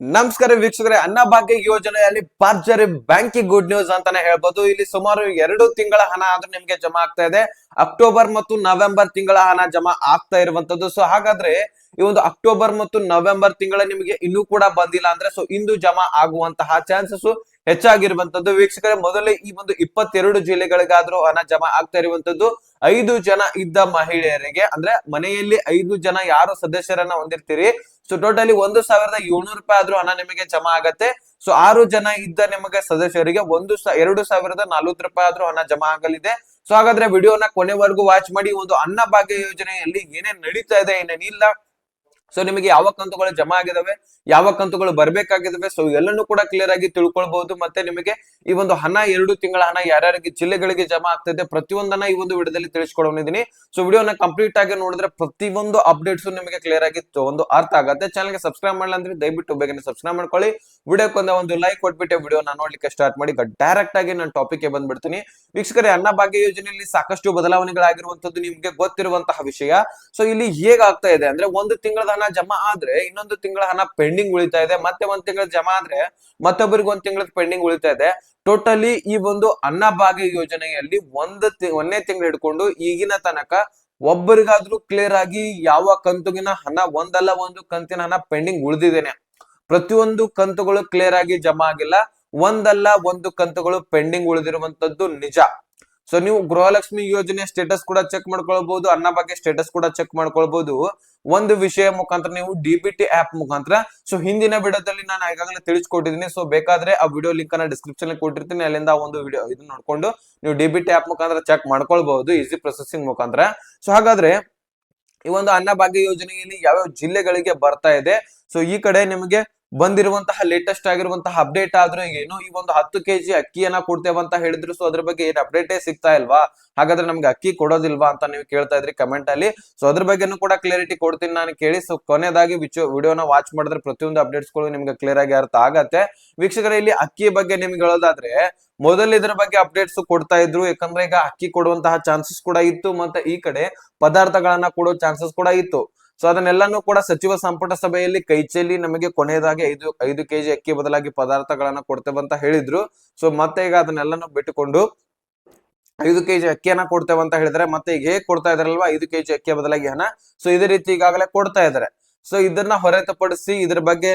ನಮಸ್ಕಾರ ವೀಕ್ಷಕರೇ, ಅನ್ನಭಾಗ್ಯ ಯೋಜನೆಯಲ್ಲಿ ಭರ್ಜರಿ ಬ್ಯಾಂಕಿಂಗ್ ಗುಡ್ ನ್ಯೂಸ್ ಅಂತಾನೆ ಹೇಳ್ಬೋದು. ಇಲ್ಲಿ ಸುಮಾರು ಎರಡು ತಿಂಗಳ ಹಣ ಆದ್ರೂ ನಿಮ್ಗೆ ಜಮಾ ಆಗ್ತಾ ಇದೆ. ಅಕ್ಟೋಬರ್ ಮತ್ತು ನವೆಂಬರ್ ತಿಂಗಳ ಹಣ ಜಮಾ ಆಗ್ತಾ ಇರುವಂತದ್ದು. ಸೊ ಹಾಗಾದ್ರೆ ಈ ಒಂದು ಅಕ್ಟೋಬರ್ ಮತ್ತು ನವೆಂಬರ್ ತಿಂಗಳ ನಿಮಗೆ ಇನ್ನೂ ಕೂಡ ಬಂದಿಲ್ಲ ಅಂದ್ರೆ ಸೊ ಇಂದು ಜಮಾ ಆಗುವಂತಹ ಚಾನ್ಸಸ್ ಹೆಚ್ಚಾಗಿರುವಂತದ್ದು. ವೀಕ್ಷಕರೇ, ಮೊದಲೇ ಈ ಒಂದು ಇಪ್ಪತ್ತೆರಡು ಜಿಲ್ಲೆಗಳಿಗಾದ್ರೂ ಹಣ ಜಮಾ ಆಗ್ತಾ ಇರುವಂತದ್ದು. ಐದು ಜನ ಇದ್ದ ಮಹಿಳೆಯರಿಗೆ, ಅಂದ್ರೆ ಮನೆಯಲ್ಲಿ ಐದು ಜನ ಯಾರು ಸದಸ್ಯರನ್ನ ಹೊಂದಿರ್ತೀರಿ? ಸೊ ಟೋಟಲಿ ಒಂದು ಸಾವಿರದ ಏಳ್ನೂರು ರೂಪಾಯಿ ಆದ್ರೂ ಹಣ ನಿಮಗೆ ಜಮಾ ಆಗತ್ತೆ. ಸೊ ಆರು ಜನ ಇದ್ದ ನಿಮಗೆ ಸದಸ್ಯರಿಗೆ ಒಂದು ಎರಡು ಸಾವಿರದ ನಲ್ವತ್ತು ರೂಪಾಯಿ ಆದ್ರೂ ಹಣ ಜಮಾ ಆಗಲಿದೆ. ಸೊ ಹಾಗಾದ್ರೆ ವಿಡಿಯೋನ ಕೊನೆವರೆಗೂ ವಾಚ್ ಮಾಡಿ. ಒಂದು ಒಂದು ಅನ್ನಭಾಗ್ಯ ಯೋಜನೆಯಲ್ಲಿ ಏನೇನ್ ನಡೀತಾ ಇದೆ ಏನೇನಿಲ್ಲ. ಸೊ ನಿಮಗೆ ಯಾವ ಕಂತುಗಳು ಜಮಾ ಆಗಿದಾವೆ, ಯಾವ ಕಂತುಗಳು ಬರ್ಬೇಕಾಗಿದಾವೆ ಸೊ ಎಲ್ಲನೂ ಕೂಡ ಕ್ಲಿಯರ್ ಆಗಿ ತಿಳ್ಕೊಳ್ಬಹುದು. ಮತ್ತೆ ನಿಮಗೆ ಈ ಒಂದು ಹಣ, ಎರಡು ತಿಂಗಳ ಹಣ ಯಾರ್ಯಾರಿಗೆ ಜಿಲ್ಲೆಗಳಿಗೆ ಜಮಾ ಆಗ್ತಿದೆ, ಪ್ರತಿಯೊಂದನ್ನ ಈ ಒಂದು ವಿಡಿಯೋದಲ್ಲಿ ತಿಳಿಸ್ಕೊಡೋನಿದ್ದೀನಿ. ಸೊ ವಿಡಿಯೋನ ಕಂಪ್ಲೀಟ್ ಆಗಿ ನೋಡಿದ್ರೆ ಪ್ರತಿಯೊಂದು ಅಪ್ಡೇಟ್ಸ್ ನಿಮಗೆ ಕ್ಲಿಯರ್ ಆಗಿ ಒಂದು ಅರ್ಥ ಆಗುತ್ತೆ. ಚಾನಲ್ಗೆ ಸಬ್ಸ್ಕ್ರೈಬ್ ಮಾಡಲ್ಲ ಅಂದ್ರೆ ದಯವಿಟ್ಟು ಬೇಗನೆ ಸಬ್ಸ್ಕ್ರೈಬ್ ಮಾಡ್ಕೊಳ್ಳಿ. ವಿಡಿಯೋಕ್ಕೊಂದ ಒಂದು ಲೈಕ್ ಕೊಟ್ಬಿಟ್ಟು ವಿಡಿಯೋನ ನೋಡ್ಲಿಕ್ಕೆ ಸ್ಟಾರ್ಟ್ ಮಾಡಿ ಡೈರೆಕ್ಟ್ ಆಗಿ ನಾನು ಟಾಪಿಕ್ ಬಂದ್ಬಿಡ್ತೀನಿ. ವೀಕ್ಷಕರೇ ಅನ್ನಭಾಗ್ಯ ಯೋಜನೆಯಲ್ಲಿ ಸಾಕಷ್ಟು ಬದಲಾವಣೆಗಳಾಗಿರುವಂತದ್ದು ನಿಮ್ಗೆ ಗೊತ್ತಿರುವಂತಹ ವಿಷಯ. ಸೊ ಇಲ್ಲಿ ಹೇಗಾಗ್ತಾ ಇದೆ ಅಂದ್ರೆ ಒಂದು ತಿಂಗಳ ಹಣ ಜಮಾ ಆದ್ರೆ ಇನ್ನೊಂದು ತಿಂಗಳ ಹಣ ಪೆಂಡಿಂಗ್ ಉಳಿತಾ ಇದೆ. ಮತ್ತೆ ಒಂದ್ ತಿಂಗಳ ಜಮಾ ಆದ್ರೆ ಮತ್ತೊಬ್ಬರಿಗೆ ಒಂದ್ ತಿಂಗಳ ಪೆಂಡಿಂಗ್ ಉಳಿತಾ ಇದೆ. ಟೋಟಲಿ ಈ ಒಂದು ಅನ್ನಭಾಗ್ಯ ಯೋಜನೆಯಲ್ಲಿ ಒಂದ್ ಒಂದನೇ ತಿಂಗಳು ಹಿಡ್ಕೊಂಡು ಈಗಿನ ತನಕ ಒಬ್ಬರಿಗಾದ್ರೂ ಕ್ಲಿಯರ್ ಆಗಿ ಯಾವ ಕಂತುಗಿನ ಹಣ, ಒಂದಲ್ಲ ಒಂದು ಕಂತಿನ ಹಣ ಪೆಂಡಿಂಗ್ ಉಳಿದಿದ್ದೇನೆ ಪ್ರತಿಯೊಂದು ಕಂತುಗಳು ಕ್ಲಿಯರ್ ಆಗಿ ಜಮಾ ಆಗಿಲ್ಲ. ಒಂದಲ್ಲ ಒಂದು ಕಂತುಗಳು ಪೆಂಡಿಂಗ್ ಉಳಿದಿರುವಂತದ್ದು ನಿಜ. ಸೊ ನೀವು ಗೃಹಲಕ್ಷ್ಮಿ ಯೋಜನೆ ಸ್ಟೇಟಸ್ ಕೂಡ ಚೆಕ್ ಮಾಡ್ಕೊಳ್ಬಹುದು ಅನ್ನ ಬಗ್ಗೆ ಸ್ಟೇಟಸ್ ಕೂಡ ಚೆಕ್ ಮಾಡ್ಕೊಳ್ಬಹುದು ಒಂದು ವಿಷಯ ಮುಖಾಂತರ ನೀವು ಡಿ ಬಿ ಆಪ್ ಮುಖಾಂತರ. ಸೊ ಹಿಂದಿನ ವಿಡಿಯೋದಲ್ಲಿ ನಾನು ಈಗಾಗಲೇ ತಿಳಿಸ್ಕೊಟ್ಟಿದ್ದೀನಿ. ಸೊ ಬೇಕಾದ್ರೆ ಆ ವಿಡಿಯೋ ಲಿಂಕ್ ಅನ್ನ ಡಿಸ್ಕ್ರಿಪ್ಷನ್ ಕೊಟ್ಟಿರ್ತೀನಿ. ಅಲ್ಲಿಂದ ಒಂದು ವಿಡಿಯೋ ಇದನ್ನ ನೋಡ್ಕೊಂಡು ನೀವು ಡಿ ಬಿ ಆಪ್ ಮುಖಾಂತರ ಚೆಕ್ ಮಾಡ್ಕೊಳ್ಬಹುದು ಈಸಿ ಪ್ರೊಸೆಸಿಂಗ್ ಮುಖಾಂತರ. ಸೊ ಹಾಗಾದ್ರೆ ಈ ಒಂದು ಅನ್ನಭಾಗ್ಯ ಯೋಜನೆಯಲ್ಲಿ ಯಾವ್ಯಾವ ಜಿಲ್ಲೆಗಳಿಗೆ ಬರ್ತಾ ಇದೆ? ಸೊ ಈ ಕಡೆ ನಿಮಗೆ ಬಂದಿರುವಂತಹ ಲೇಟೆಸ್ಟ್ ಆಗಿರುವಂತಹ ಅಪ್ಡೇಟ್ ಆದ್ರೂ ಏನು ಈ ಒಂದು ಹತ್ತು ಕೆಜಿ ಅಕ್ಕಿಯನ್ನ ಕೊಡ್ತೇವೆ ಅಂತ ಹೇಳಿದ್ರು ಸೊ ಅದ್ರ ಬಗ್ಗೆ ಏನ್ ಅಪ್ಡೇಟೇ ಸಿಗ್ತಾ ಇಲ್ವಾ? ಹಾಗಾದ್ರೆ ನಮ್ಗೆ ಅಕ್ಕಿ ಕೊಡೋದಿಲ್ವಾ ಅಂತ ನೀವು ಕೇಳ್ತಾ ಇದ್ರಿ ಕಮೆಂಟ್ ಅಲ್ಲಿ. ಸೊ ಅದ್ರ ಬಗ್ಗೆನೂ ಕೂಡ ಕ್ಲಿಯರಿಟಿ ಕೊಡ್ತೀನಿ ನಾನು ಕೇಳಿ. ಸೊ ಕೊನೆಯದಾಗಿ ವಿಡಿಯೋನ ವಾಚ್ ಮಾಡಿದ್ರೆ ಪ್ರತಿಯೊಂದು ಅಪ್ಡೇಟ್ಸ್ಗಳು ನಿಮ್ಗೆ ಕ್ಲಿಯರ್ ಆಗಿ ಅರ್ಥ ಆಗತ್ತೆ. ವೀಕ್ಷಕರ, ಇಲ್ಲಿ ಅಕ್ಕಿ ಬಗ್ಗೆ ನಿಮ್ಗೆ ಹೇಳೋದಾದ್ರೆ, ಮೊದಲು ಇದ್ರ ಬಗ್ಗೆ ಅಪ್ಡೇಟ್ಸ್ ಕೊಡ್ತಾ ಇದ್ರು. ಯಾಕಂದ್ರೆ ಈಗ ಅಕ್ಕಿ ಕೊಡುವಂತಹ ಚಾನ್ಸಸ್ ಕೂಡ ಇತ್ತು, ಮತ್ತೆ ಈ ಕಡೆ ಪದಾರ್ಥಗಳನ್ನ ಕೊಡೋ ಚಾನ್ಸಸ್ ಕೂಡ ಇತ್ತು. ಸೊ ಅದನ್ನೆಲ್ಲಾನು ಕೂಡ ಸಚಿವ ಸಂಪುಟ ಸಭೆಯಲ್ಲಿ ಕೈಚೆಲ್ಲಿ ನಮಗೆ ಕೊನೆಯದಾಗಿ ಐದು ಐದು ಕೆಜಿ ಅಕ್ಕಿ ಬದಲಾಗಿ ಪದಾರ್ಥಗಳನ್ನ ಕೊಡ್ತೇವೆ ಅಂತ ಹೇಳಿದ್ರು. ಸೊ ಮತ್ತೆ ಈಗ ಅದನ್ನೆಲ್ಲಾನು ಬಿಟ್ಟುಕೊಂಡು ಐದು ಕೆಜಿ ಅಕ್ಕಿಯನ್ನ ಕೊಡ್ತೇವೆ ಅಂತ ಹೇಳಿದ್ರೆ ಮತ್ತೆ ಈಗ ಹೇಗೆ ಕೊಡ್ತಾ ಇದಾರಲ್ವಾ? ಐದು ಕೆಜಿ ಅಕ್ಕಿಯ ಬದಲಾಗಿ ಹಣ. ಸೊ ಇದೇ ರೀತಿ ಈಗಾಗಲೇ ಕೊಡ್ತಾ ಇದಾರೆ. ಸೊ ಇದನ್ನ ಹೊರತುಪಡಿಸಿ ಇದ್ರ ಬಗ್ಗೆ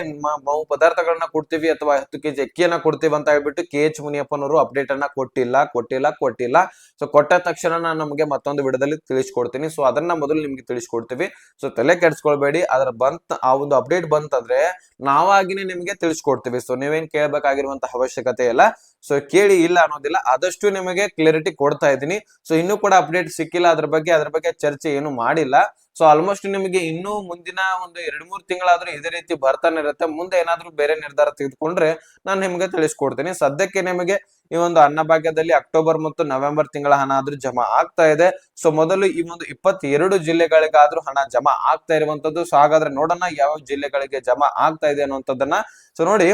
ನಾವು ಪದಾರ್ಥಗಳನ್ನ ಕೊಡ್ತೀವಿ ಅಥವಾ ಹತ್ತು ಕೆಜಿ ಅಕ್ಕಿಯನ್ನ ಕೊಡ್ತೀವಿ ಅಂತ ಹೇಳ್ಬಿಟ್ಟು ಕೆ ಎಚ್ ಮುನಿಯಪ್ಪನವರು ಅಪ್ಡೇಟ್ ಅನ್ನ ಕೊಟ್ಟಿಲ್ಲ ಕೊಟ್ಟಿಲ್ಲ ಕೊಟ್ಟಿಲ್ಲ. ಸೊ ಕೊಟ್ಟ ತಕ್ಷಣ ನಾನು ನಮಗೆ ಮತ್ತೊಂದು ವಿಡದಲ್ಲಿ ತಿಳಿಸ್ಕೊಡ್ತೀನಿ. ಸೊ ಅದನ್ನ ಮೊದಲು ನಿಮ್ಗೆ ತಿಳಿಸ್ಕೊಡ್ತೀವಿ. ಸೊ ತಲೆ ಕೆಡ್ಸ್ಕೊಳ್ಬೇಡಿ. ಅದ್ರ ಬಂತ, ಆ ಒಂದು ಅಪ್ಡೇಟ್ ಬಂತಂದ್ರೆ ನಾವಾಗಿನೇ ನಿಮಗೆ ತಿಳಿಸ್ಕೊಡ್ತೀವಿ. ಸೊ ನೀವೇನ್ ಕೇಳಬೇಕಾಗಿರುವಂತಹ ಅವಶ್ಯಕತೆ ಇಲ್ಲ. ಸೊ ಕೇಳಿ ಇಲ್ಲ ಅನ್ನೋದಿಲ್ಲ. ಆದಷ್ಟು ನಿಮಗೆ ಕ್ಲಿಯರಿಟಿ ಕೊಡ್ತಾ ಇದ್ದೀನಿ. ಸೊ ಇನ್ನೂ ಕೂಡ ಅಪ್ಡೇಟ್ ಸಿಕ್ಕಿಲ್ಲ ಅದ್ರ ಬಗ್ಗೆ. ಅದ್ರ ಬಗ್ಗೆ ಚರ್ಚೆ ಏನು ಮಾಡಿಲ್ಲ. ಸೊ ಆಲ್ಮೋಸ್ಟ್ ನಿಮಗೆ ಇನ್ನೂ ಮುಂದಿನ ಒಂದು ಎರಡ್ ಮೂರ್ ತಿಂಗಳಾದ್ರೂ ಇದೇ ರೀತಿ ಬರ್ತಾನೆ ಇರುತ್ತೆ. ಮುಂದೆ ಏನಾದ್ರೂ ಬೇರೆ ನಿರ್ಧಾರ ತೆಗೆದುಕೊಂಡ್ರೆ ನಾನು ನಿಮಗೆ ತಿಳಿಸ್ಕೊಡ್ತೀನಿ. ಸದ್ಯಕ್ಕೆ ನಿಮಗೆ ಈ ಒಂದು ಅನ್ನಭಾಗ್ಯದಲ್ಲಿ ಅಕ್ಟೋಬರ್ ಮತ್ತು ನವೆಂಬರ್ ತಿಂಗಳ ಹಣ ಆದ್ರೂ ಜಮಾ ಆಗ್ತಾ ಇದೆ. ಸೊ ಮೊದಲು ಈ ಒಂದು ಇಪ್ಪತ್ತೆರಡು ಜಿಲ್ಲೆಗಳಿಗಾದ್ರೂ ಹಣ ಜಮಾ ಆಗ್ತಾ ಇರುವಂತದ್ದು ಸೊ ಹಾಗಾದ್ರೆ ನೋಡೋಣ ಯಾವ ಜಿಲ್ಲೆಗಳಿಗೆ ಜಮಾ ಆಗ್ತಾ ಇದೆ ಅನ್ನುವಂಥದ್ದನ್ನ. ಸೊ ನೋಡಿ,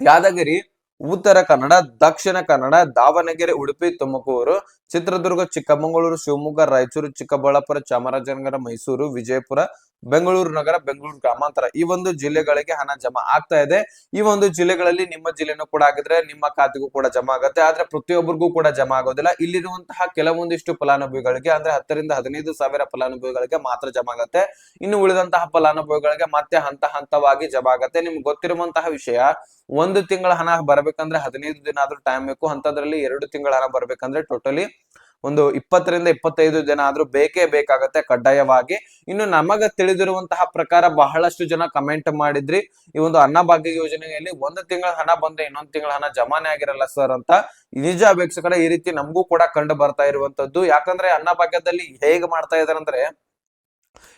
ಯಾದಗಿರಿ, ಉತ್ತರ ಕನ್ನಡ, ದಕ್ಷಿಣ ಕನ್ನಡ, ದಾವಣಗೆರೆ, ಉಡುಪಿ, ತುಮಕೂರು, ಚಿತ್ರದುರ್ಗ, ಚಿಕ್ಕಮಗಳೂರು, ಶಿವಮೊಗ್ಗ, ರಾಯಚೂರು, ಚಿಕ್ಕಬಳ್ಳಾಪುರ, ಚಾಮರಾಜನಗರ, ಮೈಸೂರು, ವಿಜಯಪುರ ಬೆಂಗಳೂರು ನಗರ, ಬೆಂಗಳೂರು ಗ್ರಾಮಾಂತರ ಈ ಒಂದು ಜಿಲ್ಲೆಗಳಿಗೆ ಹಣ ಜಮಾ ಆಗ್ತಾ ಇದೆ. ಈ ಒಂದು ಜಿಲ್ಲೆಗಳಲ್ಲಿ ನಿಮ್ಮ ಜಿಲ್ಲೆನೂ ಕೂಡ ಆಗಿದ್ರೆ ನಿಮ್ಮ ಖಾತೆಗೂ ಕೂಡ ಜಮಾ ಆಗುತ್ತೆ. ಆದ್ರೆ ಪ್ರತಿಯೊಬ್ಬರಿಗೂ ಕೂಡ ಜಮಾ ಆಗೋದಿಲ್ಲ. ಇಲ್ಲಿರುವಂತಹ ಕೆಲವೊಂದಿಷ್ಟು ಫಲಾನುಭವಿಗಳಿಗೆ ಅಂದ್ರೆ ಹತ್ತರಿಂದ ಹದಿನೈದು ಸಾವಿರ ಫಲಾನುಭವಿಗಳಿಗೆ ಮಾತ್ರ ಜಮಾ ಆಗತ್ತೆ. ಇನ್ನು ಉಳಿದಂತಹ ಫಲಾನುಭವಿಗಳಿಗೆ ಮತ್ತೆ ಹಂತ ಹಂತವಾಗಿ ಜಮಾ ಆಗತ್ತೆ. ನಿಮ್ಗೆ ಗೊತ್ತಿರುವಂತಹ ವಿಷಯ, ಒಂದು ತಿಂಗಳ ಹಣ ಬರಬೇಕಂದ್ರೆ ಹದಿನೈದು ದಿನ ಆದ್ರೂ ಟೈಮ್ ಬೇಕು. ಅಂತದ್ರಲ್ಲಿ ಎರಡು ತಿಂಗಳ ಹಣ ಬರ್ಬೇಕಂದ್ರೆ ಟೋಟಲಿ ಒಂದು ಇಪ್ಪತ್ತರಿಂದ ಇಪ್ಪತ್ತೈದು ದಿನ ಆದ್ರೂ ಬೇಕೇ ಬೇಕಾಗತ್ತೆ ಕಡ್ಡಾಯವಾಗಿ. ಇನ್ನು ನಮಗ ತಿಳಿದಿರುವಂತಹ ಪ್ರಕಾರ ಬಹಳಷ್ಟು ಜನ ಕಮೆಂಟ್ ಮಾಡಿದ್ರಿ. ಈ ಒಂದು ಅನ್ನಭಾಗ್ಯ ಯೋಜನೆಯಲ್ಲಿ ಒಂದು ತಿಂಗಳ ಹಣ ಬಂದ್ರೆ ಇನ್ನೊಂದು ತಿಂಗಳ ಹಣ ಜಮಾನೆ ಆಗಿರಲ್ಲ ಸರ್ ಅಂತ ನಿಜ ವೀಕ್ಷಕರ ಈ ರೀತಿ ನಮಗೂ ಕೂಡ ಕಂಡು ಬರ್ತಾ ಇರುವಂತದ್ದು. ಯಾಕಂದ್ರೆ ಅನ್ನಭಾಗ್ಯದಲ್ಲಿ ಹೇಗೆ ಮಾಡ್ತಾ ಇದಾರೆ ಅಂದ್ರೆ,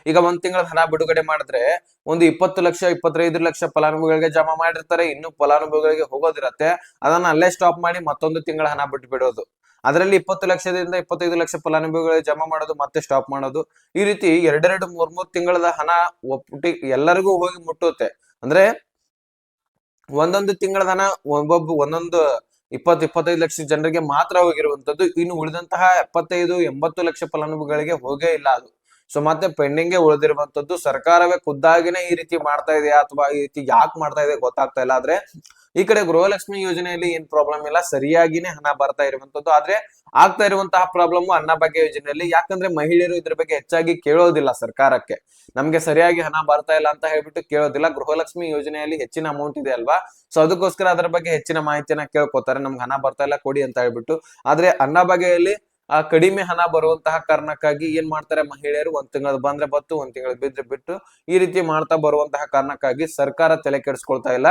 ಈಗ ಒಂದ್ ತಿಂಗಳ ಹಣ ಬಿಡುಗಡೆ ಮಾಡಿದ್ರೆ ಒಂದು ಇಪ್ಪತ್ತು ಲಕ್ಷ, ಇಪ್ಪತ್ತೈದು ಲಕ್ಷ ಫಲಾನುಭವಿಗಳಿಗೆ ಜಮಾ ಮಾಡಿರ್ತಾರೆ. ಇನ್ನು ಫಲಾನುಭವಿಗಳಿಗೆ ಹೋಗೋದಿರತ್ತೆ. ಅದನ್ನ ಅಲ್ಲೇ ಸ್ಟಾಪ್ ಮಾಡಿ ಮತ್ತೊಂದು ತಿಂಗಳ ಹಣ ಬಿಟ್ಟು ಬಿಡೋದು ಅದರಲ್ಲಿ ಇಪ್ಪತ್ತು ಲಕ್ಷದಿಂದ ಇಪ್ಪತ್ತೈದು ಲಕ್ಷ ಫಲಾನುಭವಿಗಳಿಗೆ ಜಮಾ ಮಾಡೋದು, ಮತ್ತೆ ಸ್ಟಾಪ್ ಮಾಡೋದು. ಈ ರೀತಿ ಎರಡೆರಡು ಮೂರ್ ಮೂರ್ ತಿಂಗಳದ ಹಣ ಒಪ್ಪಿ ಎಲ್ಲರಿಗೂ ಹೋಗಿ ಮುಟ್ಟುತ್ತೆ. ಅಂದ್ರೆ ಒಂದೊಂದು ತಿಂಗಳ ಹಣ ಒಬ್ಬೊಬ್ಬ ಒಂದೊಂದು ಇಪ್ಪತ್ತು, ಇಪ್ಪತ್ತೈದು ಲಕ್ಷ ಜನರಿಗೆ ಮಾತ್ರ ಹೋಗಿರುವಂತದ್ದು ಇನ್ನು ಉಳಿದಂತಹ ಎಪ್ಪತ್ತೈದು, ಎಂಬತ್ತು ಲಕ್ಷ ಫಲಾನುಭವಿಗಳಿಗೆ ಹೋಗೇ ಇಲ್ಲ ಅದು. ಸೊ ಮತ್ತೆ ಪೆಂಡಿಂಗ್ ಉಳಿದಿರುವಂತದ್ದು ಸರ್ಕಾರವೇ ಖುದ್ದಾಗಿನೇ ಈ ರೀತಿ ಮಾಡ್ತಾ ಇದೆಯಾ ಅಥವಾ ಈ ರೀತಿ ಯಾಕೆ ಮಾಡ್ತಾ ಇದೆ ಗೊತ್ತಾಗ್ತಾ ಇಲ್ಲ. ಆದ್ರೆ ಈ ಕಡೆ ಗೃಹಲಕ್ಷ್ಮಿ ಯೋಜನೆಯಲ್ಲಿ ಏನ್ ಪ್ರಾಬ್ಲಮ್ ಇಲ್ಲ, ಸರಿಯಾಗಿನೇ ಹಣ ಬರ್ತಾ ಇರುವಂತದ್ದು. ಆದ್ರೆ ಆಗ್ತಾ ಇರುವಂತಹ ಪ್ರಾಬ್ಲಮ್ ಅನ್ನಭಾಗ್ಯ ಯೋಜನೆಯಲ್ಲಿ. ಯಾಕಂದ್ರೆ ಮಹಿಳೆಯರು ಇದ್ರ ಬಗ್ಗೆ ಹೆಚ್ಚಾಗಿ ಕೇಳೋದಿಲ್ಲ ಸರ್ಕಾರಕ್ಕೆ. ನಮ್ಗೆ ಸರಿಯಾಗಿ ಹಣ ಬರ್ತಾ ಇಲ್ಲ ಅಂತ ಹೇಳ್ಬಿಟ್ಟು ಕೇಳೋದಿಲ್ಲ. ಗೃಹಲಕ್ಷ್ಮಿ ಯೋಜನೆಯಲ್ಲಿ ಹೆಚ್ಚಿನ ಅಮೌಂಟ್ ಇದೆ ಅಲ್ವಾ? ಸೊ ಅದಕ್ಕೋಸ್ಕರ ಅದರ ಬಗ್ಗೆ ಹೆಚ್ಚಿನ ಮಾಹಿತಿಯನ್ನ ಕೇಳ್ಕೊತಾರೆ. ನಮ್ಗೆ ಹಣ ಬರ್ತಾ ಇಲ್ಲ, ಕೊಡಿ ಅಂತ ಹೇಳ್ಬಿಟ್ಟು. ಆದ್ರೆ ಅನ್ನಭಾಗ್ಯದಲ್ಲಿ ಆ, ಕಡಿಮೆ ಹಣ ಬರುವಂತಹ ಕಾರಣಕ್ಕಾಗಿ ಏನ್ ಮಾಡ್ತಾರೆ ಮಹಿಳೆಯರು? ಒಂದ್ ತಿಂಗಳ ಬಂದ್ರೆ ಬತ್ತು, ಒಂದ್ ತಿಂಗಳ ಬಿದ್ರೆ ಬಿಟ್ಟು ಈ ರೀತಿ ಮಾಡ್ತಾ ಬರುವಂತಹ ಕಾರಣಕ್ಕಾಗಿ ಸರ್ಕಾರ ತಲೆ ಕೆಡಿಸ್ಕೊಳ್ತಾ ಇಲ್ಲ.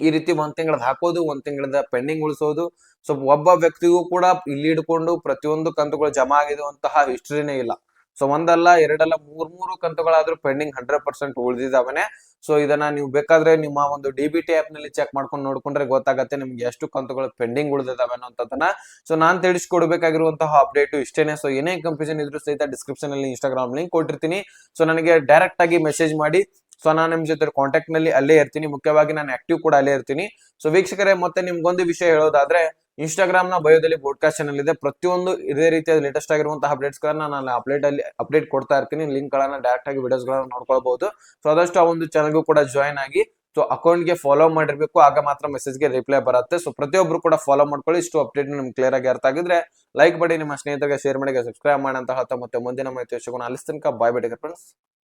ಈ ರೀತಿ ಒಂದ್ ತಿಂಗಳದ ಹಾಕೋದು, ಒಂದ್ ತಿಂಗಳದ ಪೆಂಡಿಂಗ್ ಉಳಿಸೋದು. ಸೊ, ಒಬ್ಬ ವ್ಯಕ್ತಿಗೂ ಕೂಡ ಇಲ್ಲಿ ಇಡ್ಕೊಂಡು ಪ್ರತಿಯೊಂದು ಕಂತುಗಳು ಜಮಾ ಆಗಿರುವಂತಹ ಹಿಸ್ಟ್ರಿನೇ ಇಲ್ಲ. ಸೊ, ಒಂದಲ್ಲ, ಎರಡಲ್ಲ, ಮೂರ್, ಮೂರು ಕಂತುಗಳಾದ್ರೂ ಪೆಂಡಿಂಗ್ ಹಂಡ್ರೆಡ್ ಪರ್ಸೆಂಟ್ ಉಳಿದಿದ್ದಾವೆ ಸೊ, ಇದನ್ನ ನೀವು ಬೇಕಾದ್ರೆ ನಿಮ್ಮ ಒಂದು ಡಿ ಬಿ ಟಿ ಆಪ್ನಲ್ಲಿ ಚೆಕ್ ಮಾಡ್ಕೊಂಡು ನೋಡ್ಕೊಂಡ್ರೆ ಗೊತ್ತಾಗತ್ತೆ ನಿಮ್ಗೆ ಎಷ್ಟು ಕಂತುಗಳು ಪೆಂಡಿಂಗ್ ಉಳಿದಿದ್ದಾವೆ ಅನ್ನೋಂಥದ್ದನ್ನ ಸೊ, ನಾನ್ ತಿಳಿಸ್ಕೊಡ್ಬೇಕಾಗಿರುವಂತಹ ಅಪ್ಡೇಟ್ ಇಷ್ಟೇನೆ. ಸೊ, ಏನೇ ಕನ್ಫ್ಯೂಷನ್ ಇದ್ರೂ ಸಹಿತ ಡಿಸ್ಕ್ರಿಪ್ಷನ್ ಅಲ್ಲಿ ಇನ್ಸ್ಟಾಗ್ರಾಮ್ ಲಿಂಕ್ ಕೊಟ್ಟಿರ್ತೀನಿ. ಸೊ, ನನಗೆ ಡೈರೆಕ್ಟ್ ಆಗಿ ಮೆಸೇಜ್ ಮಾಡಿ. ಸೊ ನಾನು ನಿಮ್ ಜೊತೆ ಕಾಂಟ್ಯಾಕ್ಟ್ನಲ್ಲಿ ಅಲ್ಲೇ ಇರ್ತೀನಿ. ಮುಖ್ಯವಾಗಿ ನಾನು ಆಕ್ಟಿವ್ ಕೂಡ ಅಲ್ಲೇ ಇರ್ತೀನಿ. ಸೊ ವೀಕ್ಷಕರೇ, ಮತ್ತೆ ನಿಮ್ಗೊಂದು ವಿಷಯ ಹೇಳೋದಾದ್ರೆ ಇನ್ಸ್ಟಾಗ್ರಾಮ್ನ ಬಯೋದಲ್ಲಿ ಬ್ರಾಡ್ಕಾಸ್ಟ್ ಚಾನಲ್ ಇದೆ. ಪ್ರತಿಯೊಂದು ಇದೇ ರೀತಿಯ ಲೇಟೆಸ್ಟ್ ಆಗಿರುವಂತಹ ಅಪ್ಡೇಟ್ಸ್ ಗಳನ್ನ ನಾನು ಅಪ್ಡೇಟ್ ಅಲ್ಲಿ ಅಪ್ಡೇಟ್ ಕೊಡ್ತಾ ಇರ್ತೀನಿ. ಲಿಂಕ್ ಗಳನ್ನ ಡೈರೆಕ್ಟ್ ಆಗಿ ವಿಡಿಯೋಸ್ ಗಳನ್ನ ನೋಡ್ಕೊಳ್ಬಹುದು. ಸೊ ಆದಷ್ಟು ಆ ಒಂದು ಚಾನಲ್ಗೂ ಕೂಡ ಜಾಯ್ನ್ ಆಗಿ, ಸೊ ಅಕೌಂಟ್ಗೆ ಫಾಲೋ ಮಾಡಿರ್ಬೇಕು. ಆಗ ಮಾತ್ರ ಮೆಸೇಜ್ಗೆ ರಿಪ್ಲೈ ಬರುತ್ತೆ. ಸೊ ಪ್ರತಿಯೊಬ್ಬರು ಕೂಡ ಫಾಲೋ ಮಾಡ್ಕೊಳ್ಳಿ. ಇಷ್ಟು ಅಪ್ಡೇಟ್ ನಿಮ್ಗೆ ಕ್ಲಿಯರ್ ಆಗಿ ಅರ್ಥ ಆಗಿದ್ರೆ ಲೈಕ್ ಮಾಡಿ ನಿಮ್ಮ ಸ್ನೇಹಿತರಿಗೆ ಶೇರ್ ಮಾಡಿ ಸಬ್ಸ್ಕ್ರೈಬ್ ಮಾಡಿ ಅಂತ ಮತ್ತೆ ಮುಂದಿನ ಮಾಹಿತಿ ಸಿಗೋಣ ಅಲ್ಲಿ ತನಕ ಬಾಯ್ ಬಿಡಿ ಫ್ರೆಂಡ್ಸ್